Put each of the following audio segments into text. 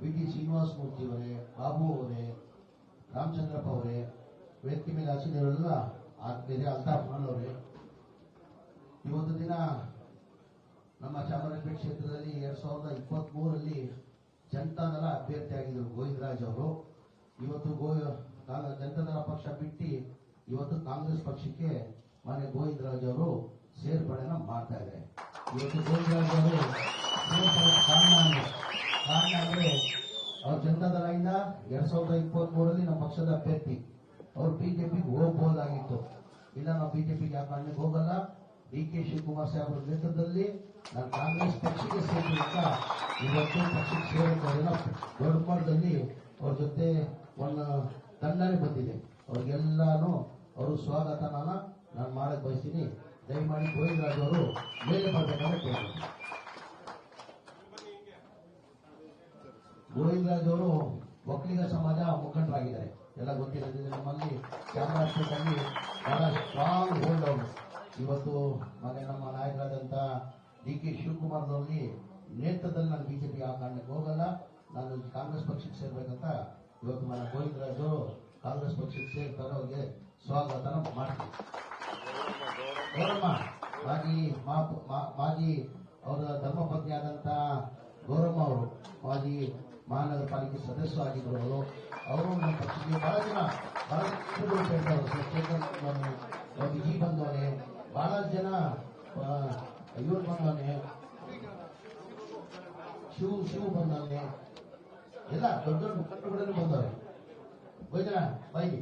V T Srinivasa Murthy ಅವರೇ ಬಾಬು ಅವರೇ ರಾಮಚಂದ್ರಪ್ಪ ಅವರೇ ವೇದಿಕೆ ಮೇಲೆ ಹಸಿದವರೆಲ್ಲ ಬೇರೆ ಅಲ್ತಾಫ್ ಖಾನ್ ಅವರೇ ಇವತ್ತು ದಿನ ನಮ್ಮ ಚಾಮರಾಜಪೇಟೆ ಕ್ಷೇತ್ರದಲ್ಲಿ ಎರಡ್ ಸಾವಿರದ ಇಪ್ಪತ್ತ್ ಮೂರರಲ್ಲಿ ಜನತಾದಳ ಅಭ್ಯರ್ಥಿಯಾಗಿದ್ದರು ಗೋವಿಂದರಾಜ್ ಅವರು. ಇವತ್ತು ಗೋ ಜನತಾದಳ ಪಕ್ಷ ಬಿಟ್ಟು ಇವತ್ತು ಕಾಂಗ್ರೆಸ್ ಪಕ್ಷಕ್ಕೆ ಮನೆ ಗೋವಿಂದರಾಜ್ ಅವರು ಸೇರ್ಪಡೆನ ಮಾಡ್ತಾ ಇದ್ದಾರೆ. ಇವತ್ತು ಗೋವಿಂದರಾಜ್ ಅವರು ಸೇರ್ಪಡೆ ಕಾರಣ ಅಂದ್ರೆ ಅವ್ರ ಜನತಾದಳದಿಂದ ಎರಡ್ ಸಾವಿರದ ಇಪ್ಪತ್ತ್ ಮೂರಲ್ಲಿ ನಮ್ಮ ಪಕ್ಷದ ಅಭ್ಯರ್ಥಿ. ಅವ್ರು ಬಿಜೆಪಿಗೆ ಹೋಗ್ಬೋದಾಗಿತ್ತು. ಇಲ್ಲ, ನಾವು ಬಿಜೆಪಿಗೆ ಯಾವ ಕಾರಣಕ್ಕೆ ಹೋಗಲ್ಲ? ಡಿ ಕೆ ಶಿವಕುಮಾರ್ ಸಾಹೇಬ್ರ ನೇತೃತ್ವದಲ್ಲಿ ನಾನು ಕಾಂಗ್ರೆಸ್ ಪಕ್ಷಕ್ಕೆ ಸೇರಿದಂತ ಇವತ್ತು ಪಕ್ಷಕ್ಕೆ ಸೇರಿದವರೆಲ್ಲ ದೊಡ್ಡ ಮಟ್ಟದಲ್ಲಿ ಅವ್ರ ಜೊತೆ ಒಂದು ತಂಡನೇ ಬಂದಿದೆ. ಅವ್ರಿಗೆಲ್ಲಾನು ಅವರು ಸ್ವಾಗತನ ನಾನು ಮಾಡಕ್ ಬಯಸ್ತೀನಿ. ದಯಮಾಡಿ ಗೋವಿಂದರಾಜ್ ಅವರು ಮೇಲೆ ಬರ್ಬೇಕಂತ ಕೇಳ್ತೀನಿ. ಗೋವಿಂದರಾಜ್ ಅವರು ಒಕ್ಕಲಿಗ ಸಮಾಜ ಮುಖಂಡರಾಗಿದ್ದಾರೆ. ಎಲ್ಲ ಗೊತ್ತಿರೋದ್ರಿಂದ ನಮ್ಮಲ್ಲಿ ಚಾಮರಾಜಪೇಟೆಯಲ್ಲಿ ಬಹಳ ಸ್ಟ್ರಾಂಗ್ ಹೋಲ್ಡ್ ಅವರು. ಇವತ್ತು ಮನೆ ನಮ್ಮ ನಾಯಕರಾದಂತ ಡಿ ಕೆ ಶಿವಕುಮಾರ್ನಲ್ಲಿ ನೇತೃತ್ವದಲ್ಲಿ ನಾನು ಬಿಜೆಪಿ ಆ ಕಾರಣಕ್ಕೆ ಹೋಗಲ್ಲ. ನಾನು ಕಾಂಗ್ರೆಸ್ ಪಕ್ಷಕ್ಕೆ ಸೇರ್ಬೇಕಂತ ಇವತ್ತು ಮನೆ ಗೋವಿಂದರಾಜ್ ಅವರು ಕಾಂಗ್ರೆಸ್ ಪಕ್ಷಕ್ಕೆ ಸೇರ್ತಾರೆ. ಅವ್ರಿಗೆ ಸ್ವಾಗತ ಮಾಡ್ತೀವಿ ಮಾಜಿ ಮಾಜಿ ಅವರ ಧರ್ಮಪತ್ನಿ ಆದಂತ ಗೌರಮ್ಮ ಅವರು, ಮಾಜಿ ಮಹಾನಗರ ಪಾಲಿಕೆ ಸದಸ್ಯರು ಆಗಿದ್ರು ಅವರು ನಮ್ಮ ಪಕ್ಷಕ್ಕೆ ಬಹಳ ಜನ ಬಹಳ. ಚೇತನ್ ಈ ಬಂದವನೇ, ಬಹಳ ಜನ ಇವರು ಬಂದವನೆ, ಶಿವ ಶಿವ ಬಂದವನೇ, ಎಲ್ಲ ದೊಡ್ಡ ದೊಡ್ಡ ಮುಖಂಡರುಗಳೇ ಬಂದವ್ರೆ. ಹೋಯ್ತಾರ ಬೈಲಿ.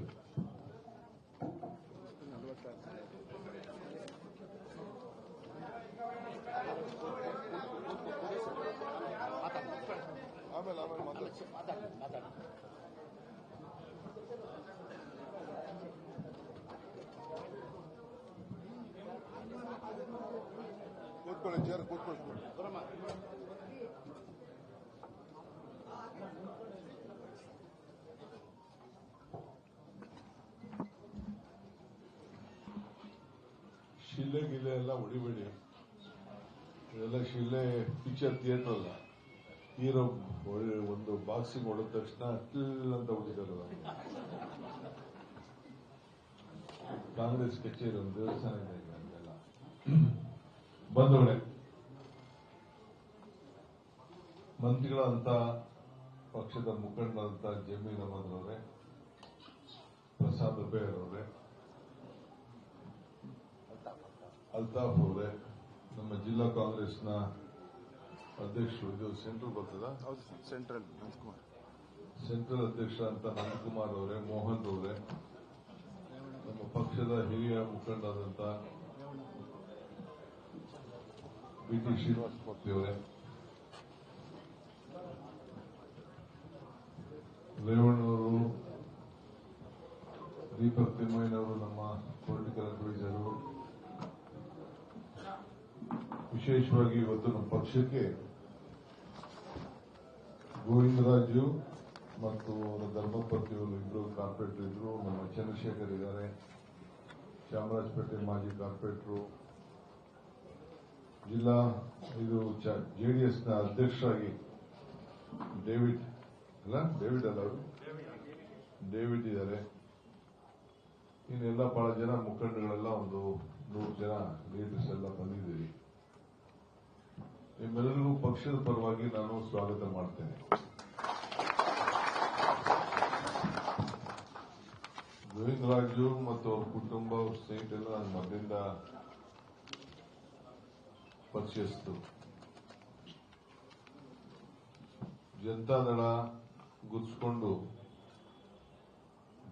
ಶಿಲ್ಲೆ ಗಿಲ್ಲೆ ಎಲ್ಲ ಹೊಡಿಬೇಡಿ ಇದೆಲ್ಲ ಶಿಲ್ಲೆ ಪಿಕ್ಚರ್ ಥಿಯೇಟರ್ ಅಲ್ಲ. ಹೀರೋ ಒಂದು ಬಾಕ್ಸಿಂಗ್ ಹೊಡೆದ ತಕ್ಷಣ ಟಿಲ್ ಅಂತ ಹೊಡಿತಾರಲ್ಲ ಕಾಂಗ್ರೆಸ್ ಕಚೇರಿ ಒಂದು ದೇವಸ್ಥಾನ ಇದೆ ಅಂತೆಲ್ಲ. ಬಂದವಳೆ. ಮಂತ್ರಿಗಳಂತ, ಪಕ್ಷದ ಮುಖಂಡರಂತ ಜಮೀರ್ ಅಹಮದ್ ಪ್ರಸಾದ್ ಬೇರ್ ಅಲ್ತಾಫ್ ಅವರೇ ನಮ್ಮ ಜಿಲ್ಲಾ ಕಾಂಗ್ರೆಸ್ನ ಅಧ್ಯಕ್ಷರು ಇದು ಸೆಂಟ್ರಲ್ ಬರ್ತದ? ಸೆಂಟ್ರಲ್ ನಂದಕುಮಾರ್ ಸೆಂಟ್ರಲ್ ಅಧ್ಯಕ್ಷ ಅಂತ ನಂದಕುಮಾರ್ ಅವರೇ ಮೋಹನ್ ಅವರೇ ನಮ್ಮ ಪಕ್ಷದ ಹಿರಿಯ ಮುಖಂಡರಾದಂತ ಬಿ ಟಿ ಶ್ರೀನಿವಾಸ ಮೂರ್ತಿ ಅವರೇ ರೇವಣ್ಣವರು ದೀಪಕ್ ತಿಮ್ಮಯ್ಯನವರು ನಮ್ಮ ಪೊಲಿಟಿಕಲ್ ಅಡ್ವೈಸರು ವಿಶೇಷವಾಗಿ ಇವತ್ತು ನಮ್ಮ ಪಕ್ಷಕ್ಕೆ ಗೋವಿಂದರಾಜು ಮತ್ತು ಅವರ ಧರ್ಮಪತಿಯವರು ಇಬ್ಬರು ಕಾರ್ಪೊರೇಟರ್ ಇದ್ರು, ನಮ್ಮ ಚಂದ್ರಶೇಖರ್ ಇದ್ದಾರೆ ಚಾಮರಾಜಪೇಟೆ ಮಾಜಿ ಕಾರ್ಪೊರೇಟರು ಜಿಲ್ಲಾ ಇದು ಜೆಡಿಎಸ್ನ ಅಧ್ಯಕ್ಷರಾಗಿ ಡೇವಿಡ್, ಅಲ್ಲ ಡೇವಿಡ್ ಅಲ್ಲ ಅವರು? ಡೇವಿಡ್ ಇದ್ದಾರೆ. ಇನ್ನೆಲ್ಲ ಬಹಳ ಜನ ಮುಖಂಡಗಳೆಲ್ಲ ಒಂದು ನೂರು ಜನ ಲೀಡರ್ಸ್ ಎಲ್ಲ ಬಂದಿದ್ದೀರಿ. ನಿಮ್ಮೆಲ್ಲರಿಗೂ ಪಕ್ಷದ ಪರವಾಗಿ ನಾನು ಸ್ವಾಗತ ಮಾಡ್ತೇನೆ. ಗೋವಿಂದರಾಜು ಮತ್ತು ಅವ್ರ ಕುಟುಂಬ, ಅವ್ರ ನಾನು ಮೊದಲಿಂದ ಪರಿಚಯಿಸಿತು ಜನತಾದಳ ಗುರ್ಸ್ಕೊಂಡು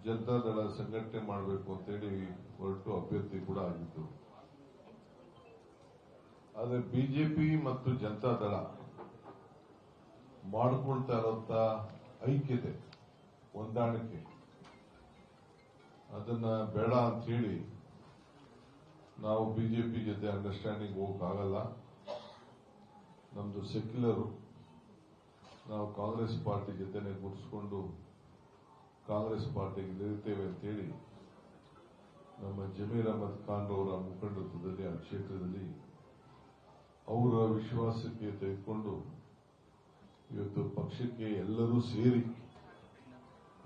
ಜನತಾದಳ ಸಂಘಟನೆ ಮಾಡಬೇಕು ಅಂತೇಳಿ ಹೊರಟು ಅಭ್ಯರ್ಥಿ ಕೂಡ ಆಗಿತ್ತು ಆದರೆ ಬಿಜೆಪಿ ಮತ್ತು ಜನತಾದಳ ಮಾಡಿಕೊಳ್ತಾ ಇರುವಂತ ಐಕ್ಯತೆ, ಹೊಂದಾಣಿಕೆ. ಅದನ್ನ ಬೇಡ ಅಂತ ಹೇಳಿ ನಾವು ಬಿಜೆಪಿ ಜೊತೆ ಅಂಡರ್ಸ್ಟ್ಯಾಂಡಿಂಗ್ ಹೋಗಕ್ಕಾಗಲ್ಲ ನಮ್ದು ಸೆಕ್ಯುಲರು ನಾವು ಕಾಂಗ್ರೆಸ್ ಪಾರ್ಟಿ ಜೊತೆನೆ ಗುರ್ಸ್ಕೊಂಡು ಕಾಂಗ್ರೆಸ್ ಪಾರ್ಟಿಗೆ ನಿಲ್ತೇವೆ ಅಂತೇಳಿ ನಮ್ಮ ಜಮೀರ್ ಅಹಮದ್ ಖಾನ್ ಅವರ ಮುಖಂಡತ್ವದಲ್ಲಿ, ಆ ಕ್ಷೇತ್ರದಲ್ಲಿ ಅವರ ವಿಶ್ವಾಸಕ್ಕೆ ತೆಗೆದುಕೊಂಡು ಇವತ್ತು ಪಕ್ಷಕ್ಕೆ ಎಲ್ಲರೂ ಸೇರಿ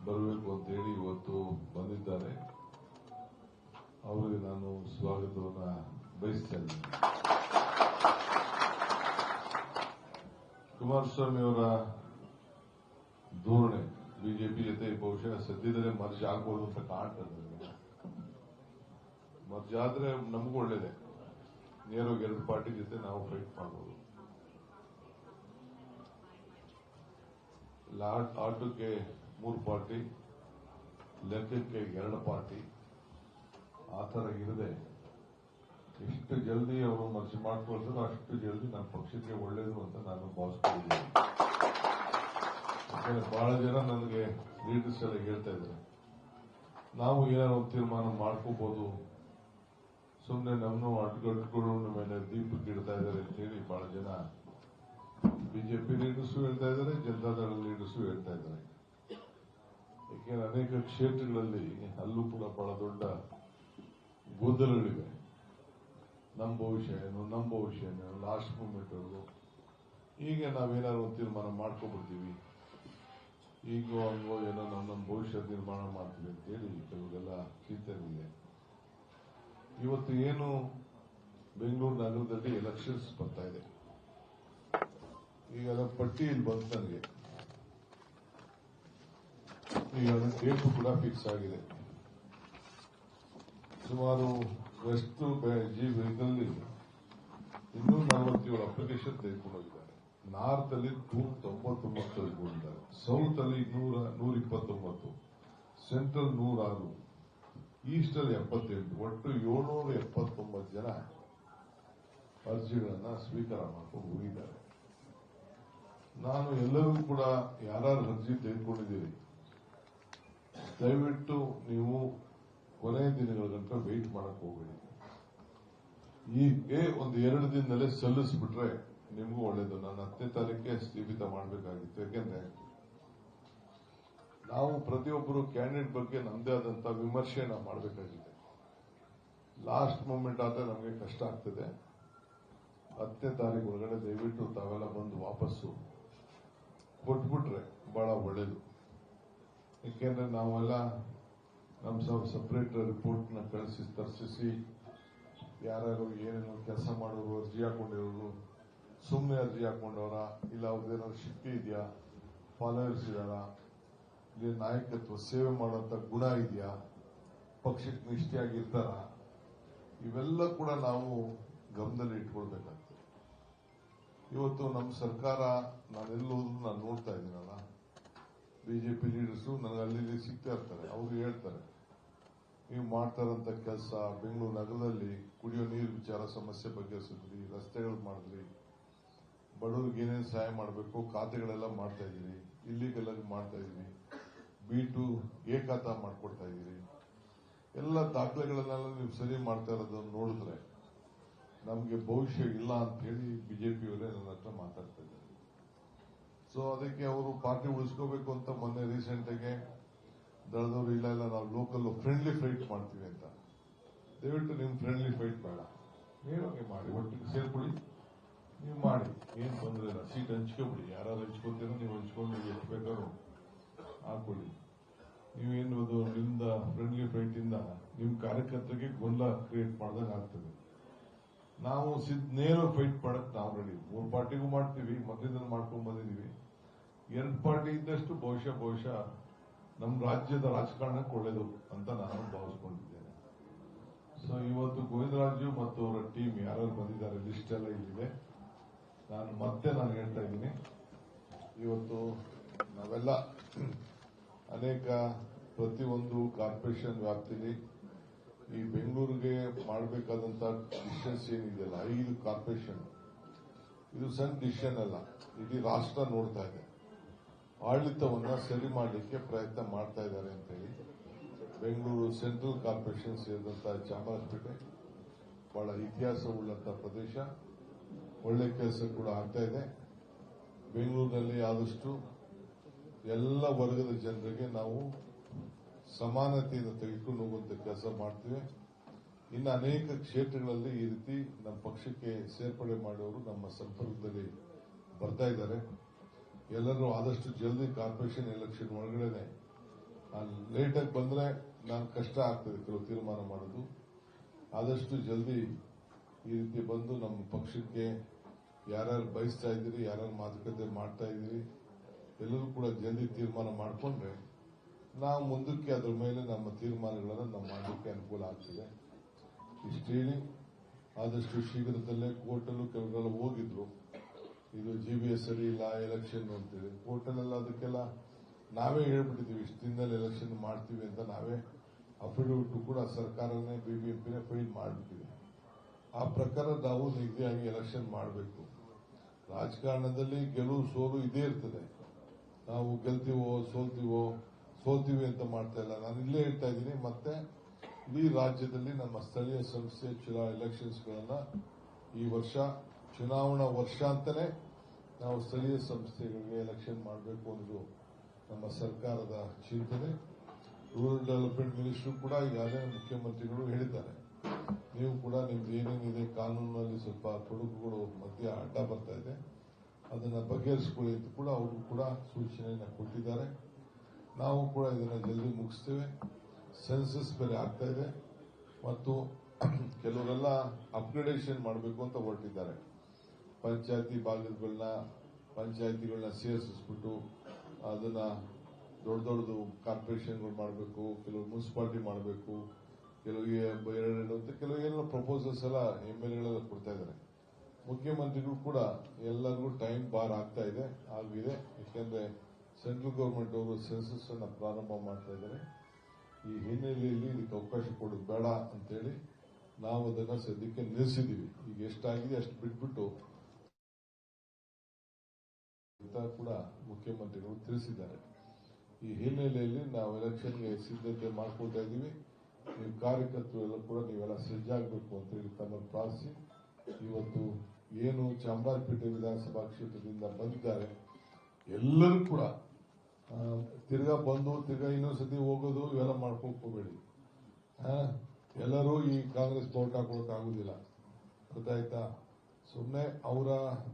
ಬರಬೇಕು ಅಂತೇಳಿ ಇವತ್ತು ಬಂದಿದ್ದಾರೆ. ಅವರಿಗೆ ನಾನು ಸ್ವಾಗತವನ್ನು ಬಯಸ್ತೇನೆ ಕುಮಾರಸ್ವಾಮಿ ಅವರ ಧೋರಣೆ ಬಿಜೆಪಿ ಜೊತೆ ಬಹುಶಃ ಸದ್ಯದಲ್ಲೇ ಮರ್ಜ್ ಆಗ್ಬೋದು ಅಂತ ಕಾಣ್ತದೆ ಮರ್ಜ್ ಆದ್ರೆ ನಮಗೂ ಒಳ್ಳೇದೇ. ನೇರವಾಗಿ ಎರಡು ಪಾರ್ಟಿ ಜೊತೆ ನಾವು ಫೈಟ್ ಮಾಡಬಹುದು ಆಟಕ್ಕೆ ಮೂರು ಪಾರ್ಟಿ, ಲೆಕ್ಕಕ್ಕೆ ಎರಡು ಪಾರ್ಟಿ. ಆ ಥರ ಇರದೆ ಎಷ್ಟು ಜಲ್ದಿ ಅವರು ಮರ್ಜಿ ಮಾಡ್ಕೊಳ್ತಾರೋ ಅಷ್ಟು ಜಲ್ದಿ ನಮ್ಮ ಪಕ್ಷಕ್ಕೆ ಒಳ್ಳೇದು ಅಂತ ನಾನು ಭಾವಿಸ್ತಿದ್ದೀನಿ ಬಹಳ ಜನ ನನಗೆ ಲೀಡರ್ಸ್ ಎಲ್ಲ ಹೇಳ್ತಾ ಇದ್ದಾರೆ. ನಾವು ಏನಾದ್ರು ತೀರ್ಮಾನ ಮಾಡ್ಕೋಬಹುದು ಸುಮ್ಮನೆ ನಮ್ಮನ್ನು ಅಡ್ಗಟ್ಗಳು ನಮ್ಮ ಮೇಲೆ ದೀಪಕ್ಕೆ ಇಡ್ತಾ ಇದ್ದಾರೆ ಅಂತೇಳಿ ಬಹಳ ಜನ ಬಿಜೆಪಿ ಲೀಡರ್ಸು ಹೇಳ್ತಾ ಇದ್ದಾರೆ ಜನತಾದಳ ಲೀಡರ್ಸು ಹೇಳ್ತಾ ಇದ್ದಾರೆ. ಯಾಕೆಂದ್ರೆ ಅನೇಕ ಕ್ಷೇತ್ರಗಳಲ್ಲಿ ಅಲ್ಲೂ ಕೂಡ ಬಹಳ ದೊಡ್ಡ ಗೊಂದಲಗಳಿವೆ. ನಮ್ಮ ಭವಿಷ್ಯ ಏನು, ನಮ್ಮ ಭವಿಷ್ಯ ಏನು ಲಾಸ್ಟ್ ಮೂಮೆಂಟ್ ಅವರು ಹೀಗೆ ನಾವೇನಾದ್ರು ಒಂದು ತೀರ್ಮಾನ ಮಾಡ್ಕೊಬಿಡ್ತೀವಿ ಈಗೋ ಹಂಗೋ ಏನೋ ನಮ್ಮ ಭವಿಷ್ಯ ನಿರ್ಮಾಣ ಮಾಡ್ತೀವಿ ಅಂತೇಳಿ ಕೆಲವರೆಲ್ಲ ಚಿಂತನೆ ಇದೆ. ಇವತ್ತು ಏನು ಬೆಂಗಳೂರು ನಗರದಲ್ಲಿ ಎಲೆಕ್ಷನ್ಸ್ ಬರ್ತಾ ಇದೆ. ಈಗ ಅದರ ಪಟ್ಟಿ ಇಲ್ಲಿ ಬಂತು ನನಗೆ. ಈಗ ಅದರ ಡೇಟು ಕೂಡ ಫಿಕ್ಸ್ ಆಗಿದೆ. ಸುಮಾರು ಜಿ ಇದರಲ್ಲಿ ಇನ್ನೂರ ನಲವತ್ತೇಳು ಅಪ್ಲಿಕೇಶನ್ ತೆಗೆದುಕೊಂಡೋಗಿದ್ದಾರೆ ನಾರ್ತ್ ಅಲ್ಲಿ ನೂರ ತೊಂಬತ್ತೊಂಬತ್ತು ತೆಗೆದುಕೊಂಡಿದ್ದಾರೆ. ಸೌತ್ ಅಲ್ಲಿ ನೂರ ನೂರ ಇಪ್ಪತ್ತೊಂಬತ್ತು. ಸೆಂಟ್ರಲ್ ನೂರಾರು. ಈಸ್ಟ್ ಅಲ್ಲಿ ಎಪ್ಪತ್ತೆಂಟು, ಒಟ್ಟು ಏಳ್ನೂರ ಎಪ್ಪತ್ತೊಂಬತ್ತು ಜನ ಅರ್ಜಿಗಳನ್ನ ಸ್ವೀಕಾರ ಮಾಡ್ಕೊಂಡು ಹೋಗಿದ್ದಾರೆ. ನಾನು ಎಲ್ಲರೂ ಕೂಡ ಯಾರು ಅರ್ಜಿ ತೆಗೆದುಕೊಂಡಿದ್ದೀರಿ, ದಯವಿಟ್ಟು ನೀವು ಕೊನೆಯ ದಿನಗಳ ಗಂಟ ವೆಯ್ಟ್ ಮಾಡಕ್ ಹೋಗಬೇಡಿ. ಈಗ ಒಂದು ಎರಡು ದಿನದಲ್ಲೇ ಸಲ್ಲಿಸ್ಬಿಟ್ರೆ ನಿಮಗೂ ಒಳ್ಳೇದು. ನಾನು ಹತ್ತನೇ ತಾರೀಕೆ ಸ್ಥಗಿತ ಮಾಡಬೇಕಾಗಿತ್ತು, ಯಾಕೆಂದ್ರೆ ನಾವು ಪ್ರತಿಯೊಬ್ಬರು ಕ್ಯಾಂಡಿಡೇಟ್ ಬಗ್ಗೆ ನಮ್ಮದೇ ಆದಂತ ವಿಮರ್ಶೆನ ಮಾಡಬೇಕಾಗಿದೆ. ಲಾಸ್ಟ್ ಮೂಮೆಂಟ್ ಆದ್ರೆ ನಮಗೆ ಕಷ್ಟ ಆಗ್ತದೆ. ಹತ್ತನೇ ತಾರೀಕು ಒಳಗಡೆ ದಯವಿಟ್ಟು ತಾವೆಲ್ಲ ಬಂದು ವಾಪಸ್ಸು ಕೊಟ್ಬಿಟ್ರೆ ಬಹಳ ಒಳ್ಳೇದು. ಏಕೆಂದ್ರೆ ನಾವೆಲ್ಲ ನಮ್ಮ ಸಪರೇಟ್ ರಿಪೋರ್ಟ್ನ ಕಳಿಸಿ, ತರ್ಸಿಸಿ, ಯಾರ್ಯಾರು ಏನೇನು ಕೆಲಸ ಮಾಡೋರು, ಅರ್ಜಿ ಹಾಕೊಂಡಿರೋರು ಸುಮ್ಮನೆ ಅರ್ಜಿ ಹಾಕೊಂಡವರ, ಇಲ್ಲ ಅವ್ರದ್ದೇನಾದ್ರು ಶಕ್ತಿ ಇದೆಯಾ ಫಾಲೋವರ್ಸ್ ಇದಾರ ಇಲ್ಲಿ ನಾಯಕತ್ವ ಸೇವೆ ಮಾಡುವಂತ ಗುಣ ಇದೆಯಾ? ಪಕ್ಷಕ್ಕೆ ನಿಷ್ಠೆಯಾಗಿರ್ತಾರ? ಇವೆಲ್ಲ ಕೂಡ ನಾವು ಗಮನದಲ್ಲಿ ಇಟ್ಕೊಳ್ಬೇಕಾಗ್ತದೆ. ಇವತ್ತು ನಮ್ಮ ಸರ್ಕಾರ, ನಾನೆಲ್ಲೋದ್ರು ನಾನು ನೋಡ್ತಾ ಇದ್ದೀನಲ್ಲ, ಬಿಜೆಪಿ ಲೀಡರ್ಸು ನನಗೆ ಅಲ್ಲಿ ಸಿಗ್ತಾ ಇರ್ತಾರೆ, ಅವರು ಹೇಳ್ತಾರೆ, ನೀವು ಮಾಡ್ತಾರಂತ ಕೆಲಸ, ಬೆಂಗಳೂರು ನಗರದಲ್ಲಿ ಕುಡಿಯೋ ನೀರು ವಿಚಾರ, ಸಮಸ್ಯೆ ಬಗೆಹರಿಸಿದ್ರಿ, ರಸ್ತೆಗಳು ಮಾಡಿದ್ರಿ, ಬಡವ್ರಿಗೆ ಏನೇನು ಸಹಾಯ ಮಾಡಬೇಕು, ಖಾತೆಗಳೆಲ್ಲ ಮಾಡ್ತಾ ಇದ್ದೀರಿ ಇಲ್ಲಿಗೆಲ್ಲ ಮಾಡ್ತಾ ಇದೀವಿ ಬಿ ಟು ಏಕಾತ ಮಾಡ್ಕೊಡ್ತಾ ಇದ್ದೀರಿ. ಎಲ್ಲ ದಾಖಲೆಗಳನ್ನೆಲ್ಲ ನೀವು ಸರಿ ಮಾಡ್ತಾ ಇರೋದನ್ನು ನೋಡಿದ್ರೆ ನಮಗೆ ಭವಿಷ್ಯ ಇಲ್ಲ ಅಂತ ಹೇಳಿ ಬಿಜೆಪಿಯವರೇ ನನ್ನ ಹತ್ರ ಮಾತಾಡ್ತಾ ಇದ್ದಾರೆ. ಸೊ ಅದಕ್ಕೆ ಅವರು ಪಾರ್ಟಿ ಉಳಿಸ್ಕೋಬೇಕು ಅಂತ ಮೊನ್ನೆ ರೀಸೆಂಟ್ ಆಗಿ ದಳದವರು, ಇಲ್ಲ ಇಲ್ಲ, ನಾವು ಲೋಕಲ್ ಫ್ರೆಂಡ್ಲಿ ಫೈಟ್ ಮಾಡ್ತೀವಿ ಅಂತ. ದಯವಿಟ್ಟು ನಿಮ್ ಫ್ರೆಂಡ್ಲಿ ಫೈಟ್ ಬೇಡ. ನೇರವಾಗಿ ಮಾಡಿ, ಒಟ್ಟಿಗೆ ಸೇರ್ಕೊಳ್ಳಿ. ನೀವು ಮಾಡಿ. ಏನ್ ತೊಂದರೆ ಇಲ್ಲ. ಸೀಟ್ ಹಂಚ್ಕೊಬಿಡಿ. ಯಾರು ಹಂಚ್ಕೊತೀರೋ ನೀವು ಹಂಚ್ಕೊಂಡು ಎಷ್ಟು ಬೇಕಾದ್ರೂ ಹಾಕೊಳ್ಳಿ ನೀವೇನು ಅದು ನಿಮ್ದ ಫ್ರೆಂಡ್ಲಿ ಫೈಟ್ ಇಂದ ನಿಮ್ ಕಾರ್ಯಕರ್ತರಿಗೆ ಗೊಂದಲ ಕ್ರಿಯೇಟ್ ಮಾಡ್ದಂಗ ಆಗ್ತದೆ. ನಾವು ಸಿದ್ ನೇರ ಫೈಟ್ ಮಾಡಕ್ ನಾವು ರೆಡಿ ಮೂರು ಪಾರ್ಟಿಗೂ ಮಾಡ್ತೀವಿ ಮೊದಲಿಂದ ಮಾಡ್ಕೊಂಡ್ ಬಂದಿದೀವಿ. ಎರಡು ಪಾರ್ಟಿ ಇದ್ದಷ್ಟು ಬಹುಶಃ ಬಹುಶಃ ನಮ್ಮ ರಾಜ್ಯದ ರಾಜಕಾರಣಕ್ಕೆ ಒಳ್ಳೇದು ಅಂತ ನಾನು ಭಾವಿಸ್ಕೊಂಡಿದ್ದೇನೆ. ಸೊ ಇವತ್ತು ಗೋವಿಂದರಾಜು ಮತ್ತು ಅವರ ಟೀಮ್ ಯಾರು ಬಂದಿದ್ದಾರೆ ಲಿಸ್ಟ್ ಎಲ್ಲ ಇಲ್ಲಿದೆ. ನಾನು ಮತ್ತೆ ನಾನು ಹೇಳ್ತಾ ಇದ್ದೀನಿ. ಇವತ್ತು ನಾವೆಲ್ಲ ಅನೇಕ ಪ್ರತಿಯೊಂದು ಕಾರ್ಪೊರೇಷನ್ ವ್ಯಾಪ್ತಿಲಿ ಈ ಬೆಂಗಳೂರಿಗೆ ಮಾಡಬೇಕಾದಂತ ಡಿಸಿಷನ್ಸ್ ಏನಿದೆಯಲ್ಲ, ಐದು ಕಾರ್ಪೊರೇಷನ್. ಇದು ಸಣ್ಣ ಡಿಸಿಷನ್ ಅಲ್ಲ, ಇಡೀ ರಾಷ್ಟ್ರ ನೋಡ್ತಾ ಇದೆ. ಆಡಳಿತವನ್ನ ಸರಿ ಮಾಡಲಿಕ್ಕೆ ಪ್ರಯತ್ನ ಮಾಡ್ತಾ ಇದ್ದಾರೆ ಅಂತ ಹೇಳಿ ಬೆಂಗಳೂರು ಸೆಂಟ್ರಲ್ ಕಾರ್ಪೊರೇಷನ್ ಸೇರಿದಂತ ಚಾಮರಾಜಪೇಟೆ, ಬಹಳ ಇತಿಹಾಸವುಳ್ಳಂತ ಪ್ರದೇಶ. ಒಳ್ಳೆ ಕೆಲಸ ಕೂಡ ಆಗ್ತಾ ಇದೆ. ಬೆಂಗಳೂರಿನಲ್ಲಿ ಆದಷ್ಟು ಎಲ್ಲ ವರ್ಗದ ಜನರಿಗೆ ನಾವು ಸಮಾನತೆಯನ್ನು ತೆಗೆದುಕೊಂಡು ಹೋಗುವಂತ ಕೆಲಸ ಮಾಡ್ತೀವಿ. ಇನ್ನು ಅನೇಕ ಕ್ಷೇತ್ರಗಳಲ್ಲಿ ಈ ರೀತಿ ನಮ್ಮ ಪಕ್ಷಕ್ಕೆ ಸೇರ್ಪಡೆ ಮಾಡೋರು ನಮ್ಮ ಸಂಪರ್ಕದಲ್ಲಿ ಬರ್ತಾ ಇದ್ದಾರೆ. ಎಲ್ಲರೂ ಆದಷ್ಟು ಜಲ್ದಿ ಕಾರ್ಪೊರೇಷನ್ ಎಲೆಕ್ಷನ್ ಒಳಗಡೆನೆ. ಲೇಟಾಗಿ ಬಂದ್ರೆ ನಾನು ಕಷ್ಟ ಆಗ್ತದೆ ಕೆಲವು ತೀರ್ಮಾನ ಮಾಡೋದು. ಆದಷ್ಟು ಜಲ್ದಿ ಈ ರೀತಿ ಬಂದು ನಮ್ಮ ಪಕ್ಷಕ್ಕೆ ಯಾರ್ಯಾರು ಬಯಸ್ತಾ ಇದ್ದೀರಿ, ಯಾರ್ಯಾರು ಮಾತುಕತೆ ಮಾಡ್ತಾ ಇದ್ದೀರಿ ಎಲ್ಲರೂ ಕೂಡ ಜಲ್ದಿ ತೀರ್ಮಾನ ಮಾಡಿಕೊಂಡ್ರೆ ನಾವು ಮುಂದಕ್ಕೆ ಅದ್ರ ಮೇಲೆ ನಮ್ಮ ತೀರ್ಮಾನಗಳನ್ನು ನಾವು ಮಾಡಲಿಕ್ಕೆ ಅನುಕೂಲ ಆಗ್ತದೆ. ಇಷ್ಟು ಆದಷ್ಟು ಶೀಘ್ರದಲ್ಲೇ ಕೋರ್ಟಲ್ಲೂ ಕೆಲವರೆಲ್ಲ ಹೋಗಿದ್ರು. ಇದು ಜಿ ಬಿ ಎಸ್ ಸರಿ ಇಲ್ಲ ಎಲೆಕ್ಷನ್ ಅಂತೇಳಿ ಕೋರ್ಟಲ್ಲೆಲ್ಲ ಅದಕ್ಕೆಲ್ಲ ನಾವೇ ಹೇಳ್ಬಿಟ್ಟಿದ್ದೀವಿ, ಇಷ್ಟು ದಿನದಲ್ಲಿ ಎಲೆಕ್ಷನ್ ಮಾಡ್ತೀವಿ ಅಂತ ನಾವೇ ಅಫಿಡವಿಟ್ ಕೂಡ ಸರ್ಕಾರನೇ ಬಿಬಿಎಂಪಿನೇ ಫೈಲ್ ಮಾಡಿಬಿಟ್ಟಿದೆ. ಆ ಪ್ರಕಾರ ನಾವು ನಿಗದಿಯಾಗಿ ಎಲೆಕ್ಷನ್ ಮಾಡಬೇಕು. ರಾಜಕಾರಣದಲ್ಲಿ ಗೆಲುವು ಸೋಲು ಇದೇ ಇರ್ತದೆ. ನಾವು ಗೆಲ್ತೀವೋ, ಸೋಲ್ತೀವೋ, ಸೋಲ್ತೀವಿ ಅಂತ ಮಾಡ್ತಾ ಇಲ್ಲ. ನಾನು ಇಲ್ಲೇ ಹೇಳ್ತಾ ಇದ್ದೀನಿ, ಮತ್ತೆ ಇಡೀ ರಾಜ್ಯದಲ್ಲಿ ನಮ್ಮ ಸ್ಥಳೀಯ ಸಂಸ್ಥೆ ಚುನಾ ಎಲೆಕ್ಷನ್ಸ್ಗಳನ್ನ ಈ ವರ್ಷ, ಚುನಾವಣಾ ವರ್ಷ ಅಂತಾನೆ ನಾವು ಸ್ಥಳೀಯ ಸಂಸ್ಥೆಗಳಿಗೆ ಎಲೆಕ್ಷನ್ ಮಾಡಬೇಕು ಅನ್ನೋದು ನಮ್ಮ ಸರ್ಕಾರದ ಚಿಂತನೆ. ರೂರಲ್ ಡೆವಲಪ್ಮೆಂಟ್ ಮಿನಿಸ್ಟರ್ ಕೂಡ ಈಗಾಗಲೇ ಮುಖ್ಯಮಂತ್ರಿಗಳು ಹೇಳಿದ್ದಾರೆ. ನೀವು ಕೂಡ ನಿಮ್ದು ಏನೇನಿದೆ, ಕಾನೂನಿನಲ್ಲಿ ಸ್ವಲ್ಪ ತೊಡಕುಗಳು ಮಧ್ಯ ಅಡ್ಡ ಬರ್ತಾ ಇದೆ. ಅದನ್ನ ಬಗೆಹರಿಸಿಕೊಳ್ಳಿ ಅಂತ ಕೂಡ ಅವರು ಕೂಡ ಸೂಚನೆಯನ್ನು ಕೊಟ್ಟಿದ್ದಾರೆ. ನಾವು ಕೂಡ ಇದನ್ನ ಜಲ್ದಿ ಮುಗಿಸ್ತೇವೆ. ಸೆನ್ಸಸ್ ಬೇರೆ ಆಗ್ತಾ ಇದೆ. ಮತ್ತು ಕೆಲವರೆಲ್ಲ ಅಪ್ಗ್ರೇಡೇಷನ್ ಮಾಡಬೇಕು ಅಂತ ಹೊರಟಿದ್ದಾರೆ. ಪಂಚಾಯತಿ ಭಾಗಗಳನ್ನ ಪಂಚಾಯತಿಗಳನ್ನ ಸೇರಿಸಿಸ್ಬಿಟ್ಟು ಅದನ್ನ ದೊಡ್ಡ ದೊಡ್ಡದು ಕಾರ್ಪೊರೇಷನ್ಗಳು ಮಾಡಬೇಕು ಕೆಲವು ಮುನ್ಸಿಪಾಲಿಟಿ ಮಾಡಬೇಕು ಕೆಲವು ಎರಡು ಅಂತ ಕೆಲವು ಏನೋ ಪ್ರಪೋಸಲ್ಸ್ ಎಲ್ಲ ಎಂ ಎಲ್ ಎಗಳೆಲ್ಲ ಕೊಡ್ತಾ ಇದ್ದಾರೆ. ಮುಖ್ಯಮಂತ್ರಿಗಳು ಕೂಡ ಎಲ್ಲರಿಗೂ ಟೈಮ್ ಬಾರ್ ಆಗ್ತಾ ಇದೆ, ಆಗಿದೆ. ಯಾಕೆಂದ್ರೆ ಸೆಂಟ್ರಲ್ ಗವರ್ಮೆಂಟ್ ಅವರು ಸೆನ್ಸಸ್ ಅನ್ನು ಪ್ರಾರಂಭ ಮಾಡ್ತಾ ಇದ್ದಾರೆ. ಈ ಹಿನ್ನೆಲೆಯಲ್ಲಿ ಇದಕ್ಕೆ ಅವಕಾಶ ಕೊಡೋದು ಬೇಡ ಅಂತೇಳಿ ನಾವು ಅದನ್ನು ಸದ್ಯಕ್ಕೆ ನಿಲ್ಲಿಸಿದ್ದೀವಿ. ಈಗ ಎಷ್ಟಾಗಿದೆ ಅಷ್ಟು ಬಿಟ್ಬಿಟ್ಟು ಅಂತ ಕೂಡ ಮುಖ್ಯಮಂತ್ರಿಗಳು ತಿಳಿಸಿದ್ದಾರೆ. ಈ ಹಿನ್ನೆಲೆಯಲ್ಲಿ ನಾವು ಎಲೆಕ್ಷನ್ಗೆ ಸಿದ್ಧತೆ ಮಾಡ್ಕೊಳ್ತಾ ಇದ್ದೀವಿ. ನೀವು ಕಾರ್ಯಕರ್ತರು ಎಲ್ಲ ಕೂಡ ನೀವೆಲ್ಲ ಸಜ್ಜಾಗಬೇಕು ಅಂತ ಹೇಳಿ ತಮ್ಮನ್ನು ಪ್ರಾರ್ಥಿಸಿ. ಇವತ್ತು ಏನು ಚಾಮರಾಜಪೇಟೆ ವಿಧಾನಸಭಾ ಕ್ಷೇತ್ರದಿಂದ ಬಂದಿದ್ದಾರೆ, ಎಲ್ಲರೂ ಕೂಡ ತಿರ್ಗಾ ಬಂದು, ತಿರ್ಗಾ ಇನ್ನೊಂದ್ಸತಿ ಹೋಗೋದು, ಇವೆಲ್ಲ ಮಾಡ್ಕೋಬೇಡಿ ಎಲ್ಲರೂ ಈ ಕಾಂಗ್ರೆಸ್ ತೋಟ ಆಗುದಿಲ್ಲ. ಗೊತ್ತಾಯ್ತಾ? ಸುಮ್ಮನೆ ಅವರ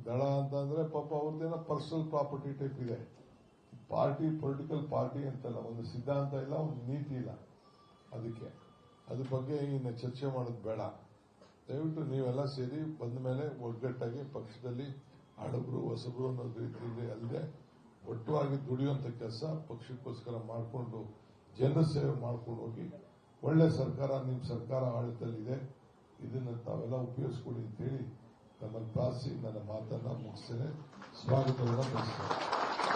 ದಳ ಅಂತಂದ್ರೆ ಪಾಪ ಅವ್ರದ್ದೇನೋ ಪರ್ಸನಲ್ ಪ್ರಾಪರ್ಟಿ ಟೈಪ್ ಇದೆ. ಪಾರ್ಟಿ ಪೊಲಿಟಿಕಲ್ ಪಾರ್ಟಿ ಅಂತಲ್ಲ, ಒಂದು ಸಿದ್ಧಾಂತ ಇಲ್ಲ, ಒಂದು ನೀತಿ ಇಲ್ಲ. ಅದಕ್ಕೆ, ಅದ್ರ ಬಗ್ಗೆ ಇನ್ನು ಚರ್ಚೆ ಮಾಡೋದು ಬೇಡ. ದಯವಿಟ್ಟು ನೀವೆಲ್ಲ ಸೇರಿ ಬಂದ ಮೇಲೆ ಒಗ್ಗಟ್ಟಾಗಿ ಪಕ್ಷದಲ್ಲಿ ಹಡಬರು, ಹೊಸಬರು ಅನ್ನೋ ರೀತಿಯಲ್ಲಿ ಅಲ್ಲದೆ ಒಟ್ಟುವಾಗಿ ದುಡಿಯುವಂತ ಕೆಲಸ ಪಕ್ಷಕ್ಕೋಸ್ಕರ ಮಾಡಿಕೊಂಡು ಜನರ ಸೇವೆ ಮಾಡ್ಕೊಂಡು ಹೋಗಿ ಒಳ್ಳೆ ಸರ್ಕಾರ ನಿಮ್ಮ ಸರ್ಕಾರ ಆಡಳಿತದಲ್ಲಿದೆ ಇದನ್ನ ತಾವೆಲ್ಲ ಉಪಯೋಗಿಸ್ಕೊಳ್ಳಿ ಅಂತೇಳಿ ನಮ್ಮನ್ನು ಪ್ರಾರ್ಥಿಸಿ ನನ್ನ ಮಾತನ್ನ ಮುಗಿಸ್ತೇನೆ. ಸ್ವಾಗತವನ್ನು ಬಯಸ್ತೇನೆ